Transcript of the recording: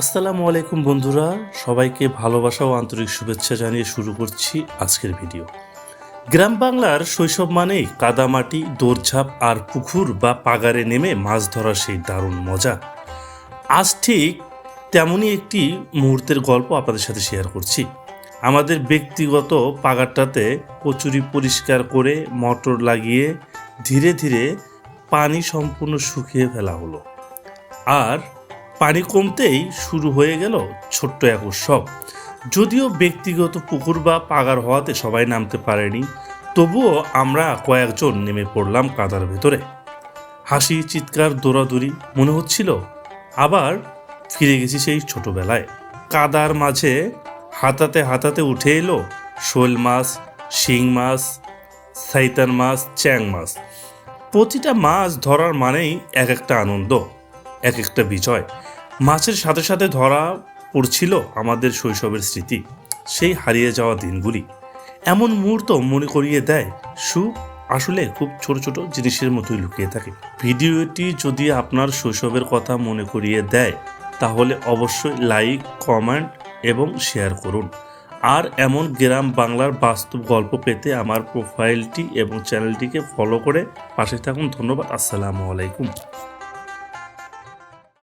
আসসালামু আলাইকুম বন্ধুরা, সবাইকে ভালোবাসা ও আন্তরিক শুভেচ্ছা জানিয়ে শুরু করছি আজকের ভিডিও। গ্রাম বাংলার শৈশব মানেই কাদামাটি, দৌড়ঝাঁপ আর পুকুর বা পাগারে নেমে মাছ ধরার সেই দারুণ মজা। আজ ঠিক তেমনই একটি মুহূর্তের গল্প আপনাদের সাথে শেয়ার করছি। আমাদের ব্যক্তিগত পাগারটাতে কচুরি পরিষ্কার করে মোটর লাগিয়ে ধীরে ধীরে পানি সম্পূর্ণ শুকিয়ে ফেলা হলো। আর পানি কমতেই শুরু হয়ে গেল ছোট্ট এক উৎসব। যদিও ব্যক্তিগত পুকুর বা পাগার হওয়াতে সবাই নামতে পারেনি, তবুও আমরা কয়েকজন নেমে পড়লাম কাদার ভেতরে। হাসি, চিৎকার, দৌড়াদৌড়ি, মনে হচ্ছিল আবার ফিরে গেছি সেই ছোটবেলায়। কাদার মাঝে হাতাতে হাতাতে উঠে এলো শোল মাছ, শিং মাছ, সাইতান মাছ, চ্যাং মাছ। প্রতিটা মাছ ধরার মানেই এক একটা আনন্দ। এক একটা বিজয়। মাছের সাথে সাথে ধরা পড়ছিল আমাদের শৈশবের স্মৃতি। সেই হারিয়ে যাওয়া দিনগুলি। এমন মুহূর্ত মনে করিয়ে দেয় সুখ আসলে খুব ছোট ছোট জিনিসের মতোই লুকিয়ে থাকে। ভিডিওটি যদি আপনার শৈশবের কথা মনে করিয়ে দেয়, তাহলে অবশ্যই লাইক, কমেন্ট এবং শেয়ার করুন। আর এমন গ্রাম বাংলার বাস্তব গল্প পেতে আমার প্রোফাইলটি এবং চ্যানেলটিকে ফলো করে পাশে থাকুন। ধন্যবাদ। আসসালামু আলাইকুম।